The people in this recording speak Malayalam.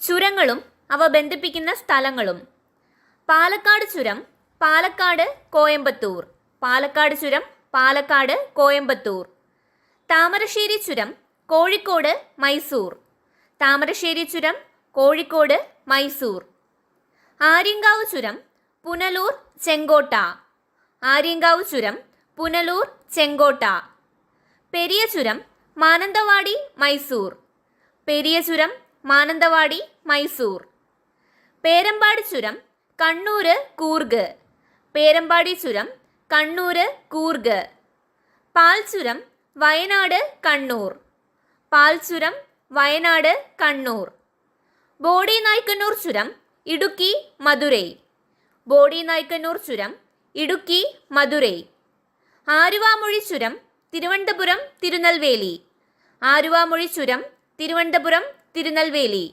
ചുരങ്ങളും അവ ബന്ധിപ്പിക്കുന്ന സ്ഥലങ്ങളും. പാലക്കാട് ചുരം പാലക്കാട് കോയമ്പത്തൂർ. പാലക്കാട് ചുരം പാലക്കാട് കോയമ്പത്തൂർ. താമരശ്ശേരി ചുരം കോഴിക്കോട് മൈസൂർ. താമരശ്ശേരി ചുരം കോഴിക്കോട് മൈസൂർ. ആര്യങ്കാവ് ചുരം പുനലൂർ ചെങ്കോട്ട. ആര്യങ്കാവ് ചുരം പുനലൂർ ചെങ്കോട്ട. പെരിയ ചുരം മാനന്തവാടി മൈസൂർ. പെരിയ ചുരം മാനന്തവാടി മൈസൂർ. പേരമ്പാടി ചുരം കണ്ണൂര് കൂർഗ്. പേരമ്പാടി ചുരം കണ്ണൂര് കൂർഗ്. പാൽചുരം വയനാട് കണ്ണൂർ. പാൽചുരം വയനാട് കണ്ണൂർ. ബോഡി നായ്ക്കന്നൂർ ചുരം ഇടുക്കി മധുരൈ. ബോഡി നായ്ക്കന്നൂർ ചുരം ഇടുക്കി മധുരൈ. ആരുവാമൊഴി ചുരം തിരുവനന്തപുരം തിരുനെൽവേലി. ആരുവാമൊഴി ചുരം തിരുവനന്തപുരം തിരുനെൽവേലി.